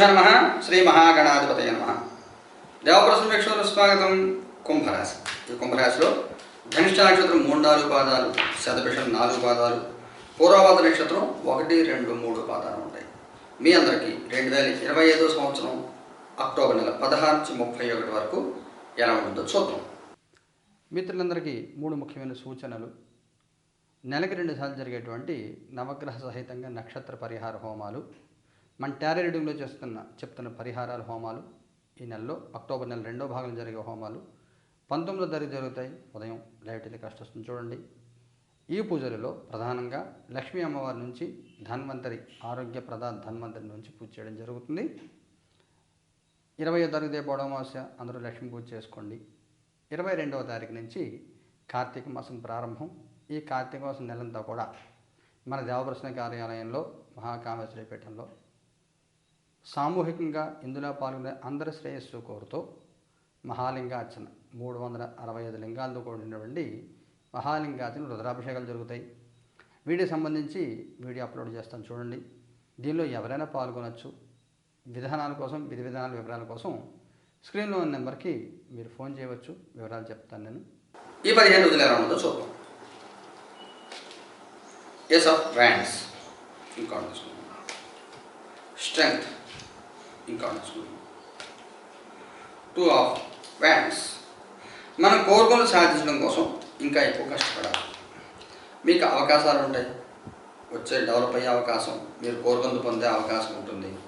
గురుభ్య నమ శ్రీ మహాగణాధిపతయ నమ. దేవప్రసమేశ్వర స్వాగతం కుంభరాశి. ఈ కుంభరాశిలో ధనిష్ట నక్షత్రం మూడు నాలుగు పాదాలు శతభిషం నాలుగు పాదాలు పూర్వపాద నక్షత్రం ఒకటి రెండు మూడు పాదాలు ఉంటాయి. మీ అందరికీ రెండు వేల ఇరవై ఐదో సంవత్సరం అక్టోబర్ నెల పదహారు నుంచి ముప్పై ఒకటి వరకు ఎలా ఉంటుందో చూద్దాం. మిత్రులందరికీ మూడు ముఖ్యమైన సూచనలు. నెలకి రెండు సార్లు జరిగేటువంటి నవగ్రహ సహితంగా నక్షత్ర పరిహార హోమాలు. మన టారీ రీడింగ్లో చేస్తున్న చెప్తున్న పరిహారాల హోమాలు ఈ నెలలో అక్టోబర్ నెల రెండో భాగంలో జరిగే హోమాలు పంతొమ్మిదో తారీఖు జరుగుతాయి. ఉదయం లైట్ ఇది కష్టొస్తుంది చూడండి. ఈ పూజలలో ప్రధానంగా లక్ష్మీ అమ్మవారి నుంచి ధన్వంతరి ఆరోగ్య ప్రధాన ధన్వంతరి నుంచి పూజ చేయడం జరుగుతుంది. ఇరవై తారీఖు రేపు అమావాస్య అందరూ లక్ష్మీ పూజ చేసుకోండి. ఇరవై రెండవ తారీఖు నుంచి కార్తీక మాసం ప్రారంభం. ఈ కార్తీక మాసం నెలంతా కూడా మన దేవప్రశ్న కార్యాలయంలో మహాకామేశ్వరి పీఠంలో సామూహికంగా ఇందులో పాల్గొనే అందరి శ్రేయస్సు కోరుతూ మహాలింగార్చన. మూడు వందల అరవై ఐదు లింగాలతో కూడినటువంటి మహాలింగార్చన రుద్రాభిషేకాలు జరుగుతాయి. వీడియో సంబంధించి వీడియో అప్లోడ్ చేస్తాను చూడండి. దీనిలో ఎవరైనా పాల్గొనవచ్చు విధానాల కోసం విధి విధానాల వివరాల కోసం స్క్రీన్లో ఉన్న నెంబర్కి మీరు ఫోన్ చేయవచ్చు. వివరాలు చెప్తాను నేను. ఈ పదిహేను రోజులు ఎలా ఉందో చూద్దాం. ఎస్ ఆఫ్ బ్రాండ్స్ ఇంకా స్ట్రెంగ్త్ ఇంకా టూ ఆఫ్ వ్యాండ్స్ మనం కోరుకులు సాధించడం కోసం ఇంకా ఎక్కువ కష్టపడాలి. మీకు అవకాశాలు ఉంటాయి. వచ్చే డెవలప్ అయ్యే అవకాశం మీరు కోరుకుందు పొందే అవకాశం ఉంటుంది.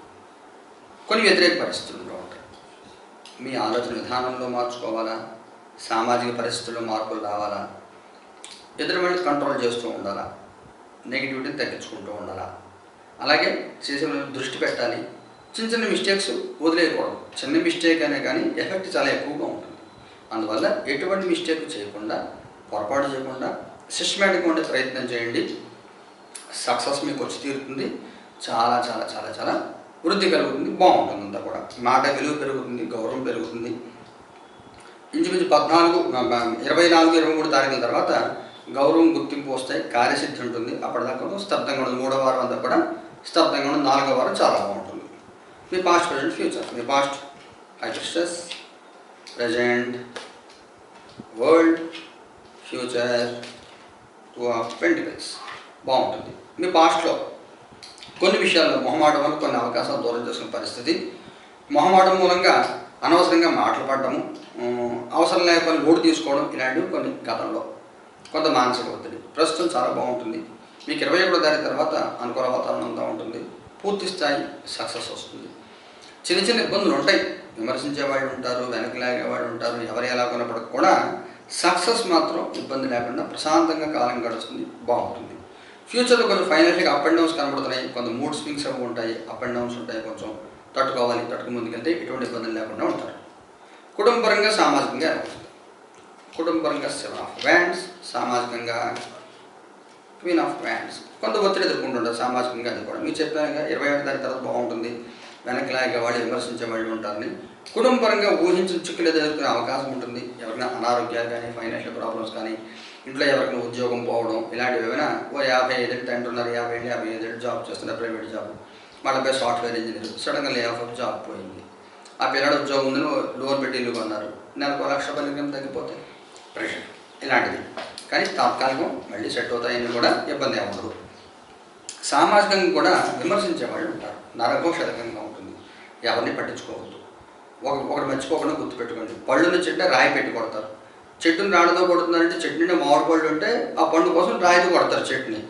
కొన్ని వ్యతిరేక పరిస్థితులు ఉంటాయి. మీ ఆలోచన విధానంలో మార్చుకోవాలా? సామాజిక పరిస్థితుల్లో మార్పులు రావాలా? ఎదురు వాళ్ళు కంట్రోల్ చేస్తూ ఉండాలా? నెగిటివిటీని తగ్గించుకుంటూ ఉండాలా? అలాగే చేసే దృష్టి పెట్టాలి. చిన్న చిన్న మిస్టేక్స్ వదిలేయకూడదు. చిన్న మిస్టేక్ అనే కానీ ఎఫెక్ట్ చాలా ఎక్కువగా ఉంటుంది. అందువల్ల ఎటువంటి మిస్టేక్ చేయకుండా పొరపాటు చేయకుండా సిస్టమేటిక్గా ఉండే ప్రయత్నం చేయండి. సక్సెస్ మీకు వచ్చి తీరుతుంది. చాలా చాలా చాలా చాలా వృద్ధి కలుగుతుంది. బాగుంటుంది అంతా కూడా. మాట విలువ పెరుగుతుంది గౌరవం పెరుగుతుంది. ఇంచుమించు పద్నాలుగు ఇరవై నాలుగు ఇరవై మూడు తారీఖుల తర్వాత గౌరవం గుర్తింపు వస్తాయి కార్యసిద్ధి ఉంటుంది. అప్పటిదాకా స్తబ్దంగా ఉండదు. మూడో వారం అంతా కూడా స్తబ్దంగా ఉండదు. నాలుగో వారం చాలా బాగుంటుంది. మీ పాస్ట్ ప్రజెంట్ ఫ్యూచర్ మీ past ఐస్టస్ present world future two of pentacles బాగుంటుంది మీ పాస్ట్లో కొన్ని విషయాల్లో మొహమాటం వల్ల కొన్ని అవకాశాలు దూరం చేసుకునే పరిస్థితి. మొహమాటం మూలంగా అనవసరంగా మాటలు పడటము అవసరం లేకపోతే లోటు తీసుకోవడం ఇలాంటివి కొన్ని గతంలో. కొంత మానసిక ఒత్తిడి. ప్రస్తుతం చాలా బాగుంటుంది. మీకు ఇరవై ఒకటో తారీఖు తర్వాత అనుకూల వాతావరణం అంతా ఉంటుంది. పూర్తి స్థాయి సక్సెస్ వస్తుంది. చిన్న చిన్న ఇబ్బందులు ఉంటాయి. విమర్శించే వాళ్ళు ఉంటారు వెనక్కి లాగే వాళ్ళు ఉంటారు ఎవరు ఎలా కొనప్పటికి కూడా సక్సెస్ మాత్రం ఇబ్బంది లేకుండా ప్రశాంతంగా కాలం గడుస్తుంది బాగుంటుంది. ఫ్యూచర్లో కొంచెం ఫైనాన్షియల్గా అప్ అండ్ డౌన్స్ కనబడుతున్నాయి. కొంత మూడ్ స్వింగ్స్ అవి ఉంటాయి అప్ అండ్ డౌన్స్ ఉంటాయి కొంచెం. తట్టుకోవాలి తట్టుకు ముందుకెళ్తే ఎటువంటి ఇబ్బందులు లేకుండా ఉంటారు. కుటుంబపరంగా సామాజికంగా కుటుంబపరంగా సెవెన్ ఆఫ్ వ్యాండ్స్ సామాజికంగా క్వీన్ ఆఫ్ వ్యాండ్స్ కొంత ఒత్తిడి ఎదుర్కొంటుంటారు సామాజికంగా అది కూడా. మీరు చెప్పాను ఇరవై ఏడు తారీఖు తర్వాత బాగుంటుంది. వెనక్కి లాగే వాళ్ళు విమర్శించే వాళ్ళు ఉంటారని కుటుంబపరంగా ఊహించిన చిక్కులు ఎదుర్కొనే అవకాశం ఉంటుంది. ఎవరైనా అనారోగ్యాలు కానీ ఫైనాన్షియల్ ప్రాబ్లమ్స్ కానీ ఇంట్లో ఎవరికైనా ఉద్యోగం పోవడం ఇలాంటివి ఏమైనా ఓ యాభై ఐదేళ్ళు అంటున్నారు యాభై ఏళ్ళు యాభై ఐదేళ్ళు జాబ్ చేస్తున్నారు ప్రైవేట్ జాబ్. వాళ్ళపై సాఫ్ట్వేర్ ఇంజనీర్. సడన్గా లే ఆఫ్ జాబ్ పోయింది. ఆ పిల్లడు ఉద్యోగం ఉందని లోన్ పెట్టి ఇల్లు కొన్నారు. నెలకు లక్ష పదిహేను తగ్గిపోతాయి. ప్రెషర్ ఇలాంటిది. కానీ తాత్కాలికం మళ్ళీ సెట్ అవుతాయని కూడా ఇబ్బంది ఏమి ఉండదు సామాజికంగా కూడా విమర్శించే వాళ్ళు ఉంటారు. నరఘోషరకంగా ఉంటుంది ఎవరిని పట్టించుకోవద్దు. ఒక ఒకటి మర్చిపోకుండా గుర్తుపెట్టుకోండి. పళ్ళుని చెట్టు రాయి పెట్టి కొడతారు. చెట్టుని రాడతో కొడుతున్నారంటే చెట్టు నిండా మామిడి పళ్ళు ఉంటే ఆ పండు కోసం రాయితో కొడతారు చెట్టుని.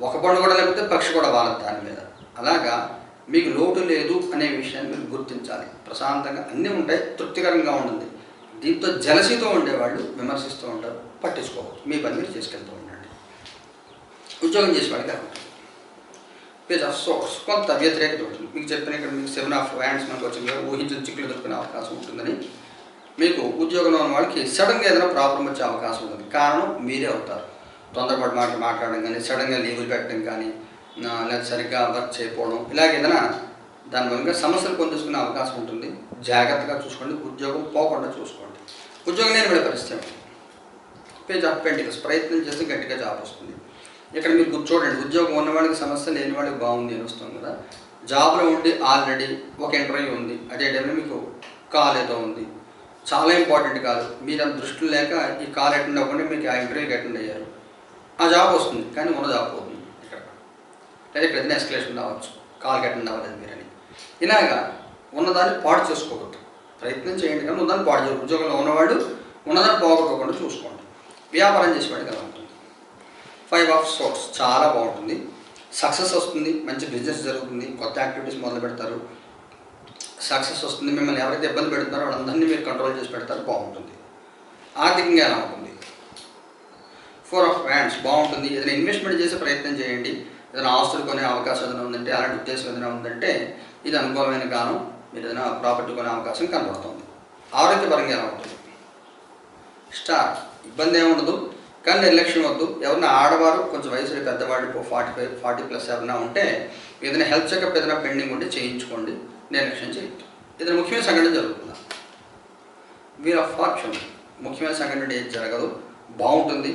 ఒక పండు కూడా లేకపోతే పక్షి కూడా వాలదు దాని మీద. అలాగా మీకు లోటు లేదు అనే విషయాన్ని మీరు గుర్తించాలి. ప్రశాంతంగా అన్నీ ఉంటాయి తృప్తికరంగా ఉంటుంది. దీంతో జలసితో ఉండేవాళ్ళు విమర్శిస్తూ ఉంటారు పట్టించుకోవద్దు. మీ పని మీరు చేసుకెళ్తూ ఉండండి. ఉద్యోగం చేసేవాడికి అలా పేజ్ ఆఫ్ సోర్స్ కొంత వ్యతిరేకత ఉంటుంది మీకు చెప్పిన ఇక్కడ మీకు సెవెన్ ఆఫ్ హ్యాండ్స్ మనకు వచ్చింది ఊహించిన చిక్కులు దొరుకునే అవకాశం ఉంటుందని. మీకు ఉద్యోగంలో ఉన్న వాళ్ళకి సడన్గా ఏదైనా ప్రాబ్లం వచ్చే అవకాశం ఉంటుంది. కారణం మీరే అవుతారు. తొందరపాటు మాటలు మాట్లాడడం కానీ సడన్గా లీవులు పెట్టడం కానీ లేదా సరిగ్గా వర్క్ చేయకపోవడం ఇలాగ ఏదైనా దాని మూలంగా సమస్యలు పొందుకునే అవకాశం ఉంటుంది. జాగ్రత్తగా చూసుకోండి. ఉద్యోగం పోకుండా చూసుకోండి. ఉద్యోగం నేను పరిస్థితి పేజ్ ఆఫ్ పెంటికల్స్. ప్రయత్నం చేస్తే గట్టిగా జాబ్ వస్తుంది. ఇక్కడ మీరు కూర్చోడండి ఉద్యోగం ఉన్నవాడికి సమస్య లేని వాడికి బాగుంది అని వస్తుంది కదా. జాబ్లో ఉండి ఆల్రెడీ ఒక ఇంటర్వ్యూ ఉంది అదే టైంలో మీకు కాల్ ఏదో ఉంది. చాలా ఇంపార్టెంట్ కాదు మీరు అంత దృష్టిలో లేక ఈ కాల్ అటెండ్ అవ్వకుండా మీకు ఆ ఇంటర్వ్యూకి అటెండ్ అయ్యారు. ఆ జాబ్ వస్తుంది కానీ ఉన్న జాబ్ పోతుంది ఇక్కడ. లేదా ఇక్కడ ఏదైనా ఎస్కలేషన్ రావచ్చు కాల్కి అటెండ్ అవ్వలేదు మీరని. ఇలాగా ఉన్నదాన్ని పాడు చేసుకోకూడదు ప్రయత్నం చేయండి కానీ ఉన్నదాన్ని పాడు చేయకూడదు ఉద్యోగంలో ఉన్నవాడు ఉన్నదాన్ని పోగొట్టుకోకుండా చూసుకోండి. వ్యాపారం చేసేవాడు కదా. Five of swords. చాలా బాగుంటుంది. సక్సెస్ వస్తుంది. మంచి బిజినెస్ జరుగుతుంది. కొత్త యాక్టివిటీస్ మొదలు పెడతారు. సక్సెస్ వస్తుంది. మిమ్మల్ని ఎవరైతే ఇబ్బంది పెడుతున్నారో వాళ్ళందరినీ మీరు కంట్రోల్ చేసి పెడతారు. బాగుంటుంది. ఆర్థికంగా ఎలా ఉంటుంది? Four of wands. బాగుంటుంది. ఏదైనా ఇన్వెస్ట్మెంట్ చేసే ప్రయత్నం చేయండి. ఏదైనా ఆస్తులు కొనే అవకాశం ఏదైనా ఉందంటే అలాంటి ఉద్దేశం ఏదైనా ఉందంటే ఇది అనుకూలమైన కాలం. మీరు ఏదైనా ప్రాపర్టీ కొనే అవకాశం కనబడుతుంది. ఆరోగ్యపరంగా ఎలా ఉంటుంది? స్టార్. ఇబ్బంది ఏమి ఉండదు. కానీ నిర్లక్ష్యం వద్దు. ఎవరైనా ఆడవారు కొంచెం వయసు పెద్దవాళ్ళు ఫార్టీ ఫైవ్ ఫార్టీ ప్లస్ ఎవరైనా ఉంటే ఏదైనా హెల్త్ చెకప్ ఏదైనా పెండింగ్ ఉంటే చేయించుకోండి. నిర్లక్ష్యం చేయండి ఏదైనా ముఖ్యమైన సంఘటన జరుగుతుందా వీర్ ఆఫ్ ఫార్చ్యూన్ ముఖ్యమైన సంఘటన ఏది జరగదు. బాగుంటుంది.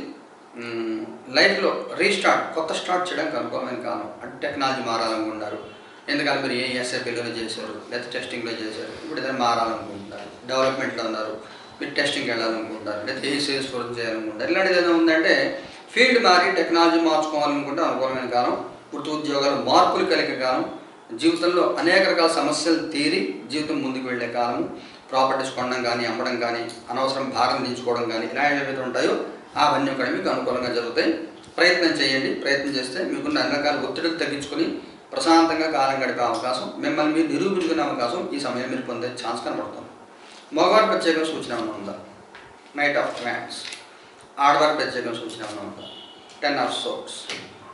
లైఫ్లో రీస్టార్ట్ కొత్త స్టార్ట్ చేయడానికి అనుకూలమైన కాలం అంటే టెక్నాలజీ మారాలనుకుంటారు. ఎందుకంటే మీరు ఏ ఎస్ఐపిలో చేశారు లేదా టెస్టింగ్లో చేశారు ఇప్పుడు ఏదైనా మారాలనుకుంటున్నారు. డెవలప్మెంట్లో ఉన్నారు. మీరు టెస్టింగ్కి వెళ్ళాలనుకుంటారు లేదా ఏ సేల్స్ చేయాలనుకుంటారు ఇలాంటిది ఏదైనా ఉందంటే ఫీల్డ్ మారి టెక్నాలజీ మార్చుకోవాలనుకుంటే అనుకూలమైన కాలం వృత్తి ఉద్యోగాలు మార్పులు కలిగే కాలం జీవితంలో అనేక రకాల సమస్యలు తీరి జీవితం ముందుకు వెళ్ళే కాలం ప్రాపర్టీస్ కొనడం కానీ అమ్మడం కానీ అనవసరం భారం దించుకోవడం కానీ ఇలా ఏవైతే ఉంటాయో అవన్నీ కూడా మీకు అనుకూలంగా జరుగుతాయి. ప్రయత్నం చేయండి. ప్రయత్నం చేస్తే మీకున్న అన్ని రకాల ఒత్తిడిని తగ్గించుకొని ప్రశాంతంగా కాలం గడిపే అవకాశం మిమ్మల్ని మీరు నిరూపించుకునే అవకాశం ఈ సమయం మీరు పొందే ఛాన్స్ కనబడుతుంది. మగవారి ప్రత్యేక సూచన ఉందా? నైట్ ఆఫ్ వ్యాండ్స్ ఆడవారి ప్రత్యేక సూచన ఉందా? టెన్ ఆఫ్ సోట్స్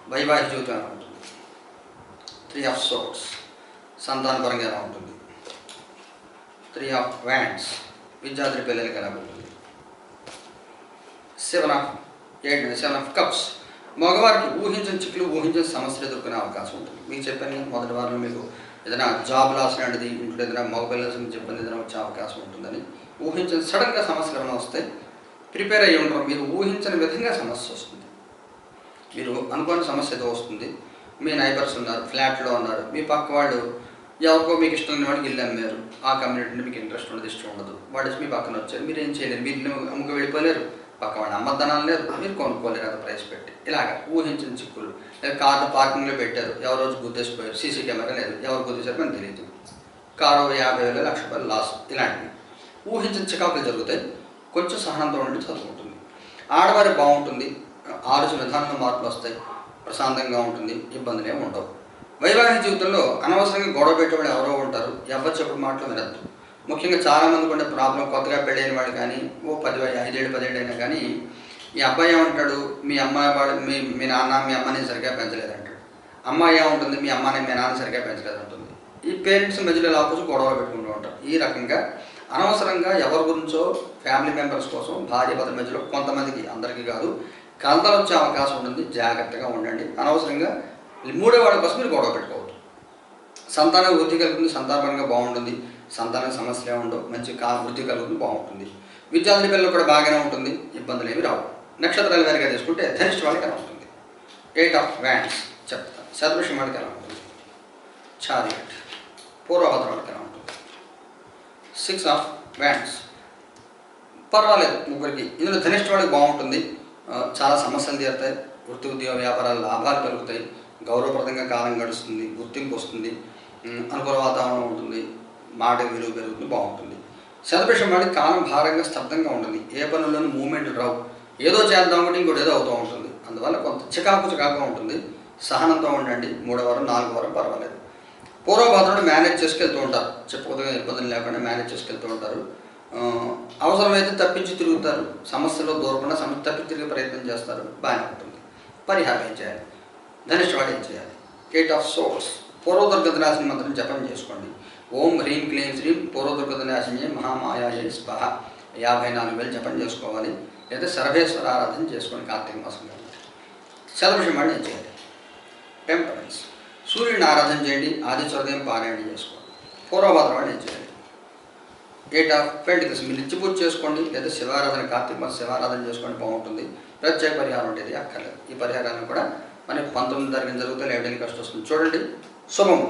వైవాహిక జీవితం ఎలా ఉంటుంది? త్రీ ఆఫ్ సోట్స్ సంతానపరంగా ఎలా ఉంటుంది? త్రీ ఆఫ్ వ్యాండ్స్ విద్యార్థి పిల్లలకి ఎలా ఉంటుంది? Seven of eight seven of cups మగవారికి ఊహించిన చిక్కులు ఊహించిన సమస్యలు ఎదుర్కొనే అవకాశం ఉంటుంది. మీకు చెప్పాను మొదటి వారంలో మీకు ఏదైనా జాబ్ లాస్ లాంటిది ఇంట్లో ఏదైనా మొబైల్స్ పిల్లల నుంచి ఇబ్బంది ఏదైనా వచ్చే అవకాశం ఉంటుందని ఊహించిన సడన్గా సమస్యలు ఏమైనా వస్తాయి ప్రిపేర్ అయ్యి ఉండరు. మీరు ఊహించని విధంగా సమస్య వస్తుంది. మీరు అనుకోని సమస్య ఏదో వస్తుంది. మీ నైబర్స్ ఉన్నారు ఫ్లాట్లో ఉన్నారు మీ పక్క వాళ్ళు ఎవరికో మీకు ఇష్టం లేని వాడికి ఇల్లు అమ్మారు. ఆ కమ్యూనిటీని మీకు ఇంట్రెస్ట్ ఉండదు ఇష్టం ఉండదు. వాడు వచ్చి మీ పక్కన వచ్చారు మీరు ఏం చేయలేరు మీరు అమ్ముకు వెళ్ళిపోలేరు. పక్క వాడిని అమ్మద్దనాలు లేదు మీరు కొనుక్కోలేరు అంత ప్రైస్ పెట్టి. ఇలాగ ఊహించిన చిక్కులు. లేదా కార్లు పార్కింగ్లో పెట్టారు ఎవరో రోజు గుద్దేసిపోయారు సీసీ కెమెరా లేదు ఎవరు గుర్తించారు మనకు తెలియదు. కారు యాభై వేలు లక్ష రూపాయలు లాస్ ఇలాంటివి. ఊహించిన చికాకులు జరుగుతాయి కొంచెం సహనంతో ఉండి చదువుకుంటుంది. ఆడవారి బాగుంటుంది ఆలోచన విధానంలో మార్పులు వస్తాయి ప్రశాంతంగా ఉంటుంది ఇబ్బందులు ఉండవు. వైవాహిక జీవితంలో అనవసరంగా గొడవ పెట్టేవాళ్ళు ఎవరో ఉంటారు ఎవరు చెప్పిన మాటలు వినద్దు. ముఖ్యంగా చాలామందికి ఉండే ప్రాబ్లం కొత్తగా పెళ్ళైన వాడు కానీ ఓ పది ఐదేళ్ళు పదిహేడు అయినా కానీ ఈ అబ్బాయి ఏమంటాడు? మీ అమ్మాయి వాడు మీ మీ నాన్న మీ అమ్మని సరిగ్గా పెంచలేదంటాడు. అమ్మాయి ఏముంటుంది? మీ అమ్మని మీ నాన్న సరిగ్గా పెంచలేదంటుంది. ఈ పేరెంట్స్ మధ్యలో ఇలా కూర్చొని గొడవలు పెట్టుకుంటూ ఉంటారు. ఈ రకంగా అనవసరంగా ఎవరి గురించో ఫ్యామిలీ మెంబర్స్ కోసం భార్య భర్త మధ్యలో కొంతమందికి అందరికీ కాదు కలతలు వచ్చే అవకాశం ఉంటుంది. జాగ్రత్తగా ఉండండి. అనవసరంగా మూడో వాళ్ళ కోసం మీరు గొడవ పెట్టుకోవద్దు. సంతాన వృద్ధి కలుగుతుంది సంతానపరంగా బాగుంటుంది. సంతాన సమస్య ఉండవు. మంచి కా వృద్ధి కలుగుతుంది బాగుంటుంది. విద్యార్థి పిల్లలు కూడా బాగానే ఉంటుంది ఇబ్బందులు ఏమి రావు. నక్షత్రాలు వారిగా తీసుకుంటే ధనిష్ట వాళ్ళకి ఎలా ఉంటుంది? ఎయిట్ ఆఫ్ వ్యాండ్స్ చెప్తాను శతవృషం వాళ్ళకి ఎలా ఉంటుంది? చారియట్ పూర్వభద్ర వాళ్ళకి ఎలా ఉంటుంది? సిక్స్ ఆఫ్ వ్యాండ్స్ పర్వాలేదు ముగ్గురికి. ఇందులో ధనిష్ట వాళ్ళకి బాగుంటుంది. చాలా సమస్యలు తీరుతాయి. వృత్తి ఉద్యోగ వ్యాపారాలు లాభాలు కలుగుతాయి గౌరవప్రదంగా కాలం గడుస్తుంది గుర్తింపు వస్తుంది. అనుకూల వాతావరణం ఉంటుంది. మాట విలువ పెరుగుతుంది బాగుంటుంది. శతభిషం వాడికి కాలం భారంగా స్తబ్దంగా ఉంటుంది. ఏ పనుల్లోనూ మూమెంట్ రావు. ఏదో చేద్దాం కూడా ఇంకోటి ఏదో అవుతూ ఉంటుంది. అందువల్ల కొంత చికాకు చికాకుగా ఉంటుంది. సహనంతో ఉండండి. మూడో వారం నాలుగో వారం పర్వాలేదు. పూర్వభద్రుడు మేనేజ్ చేసుకెళ్తూ ఉంటారు. చెప్పుకోదగిన ఇబ్బందులు లేకుండా మేనేజ్ చేసుకెళ్తూ ఉంటారు. అవసరమైతే తప్పించి తిరుగుతారు. సమస్యలో దూరకుండా సమస్య తప్పి తిరిగే ప్రయత్నం చేస్తారు. బాగానే ఉంటుంది. పరిహారం ఏం చేయాలి? ధనిష్ఠవాడు ఏం చేయాలి? గేట్ ఆఫ్ సోర్స్ పూర్వదుర్గతనాశిని మంత్రం జపం చేసుకోండి. ఓం హ్రీం క్లీం శ్రీం పూర్వదుర్గతనాశిని మహామాయాయ స్పహ యాభై నాలుగు వేలు జపం చేసుకోవాలి. లేదా సర్వేశ్వర ఆరాధన చేసుకోండి కార్తీక మాసం సెలబ్రేషన్ మళ్ళీ చేయాలి? టెంపరెన్స్. సూర్యుని ఆరాధన చేయండి ఆదిత్య హృదయం పారాయణ చేసుకోండి పూర్వభద్రం వాడు చేయండి చేయాలి? ఎయిట్ ఆఫ్ పెంటికల్స్ మీరు నిత్య పూజ చేసుకోండి లేదా శివారాధన కార్తీక మాసం శివారాధన చేసుకోండి బాగుంటుంది. ప్రత్యేక పరిహారం ఉంటుంది అక్కర్లేదు. ఈ పరిహారాన్ని కూడా మనకి పంతొమ్మిది తారీఖున జరుగుతుంది ఎవరికి కష్టం వస్తుంది. చూడండి. శుభం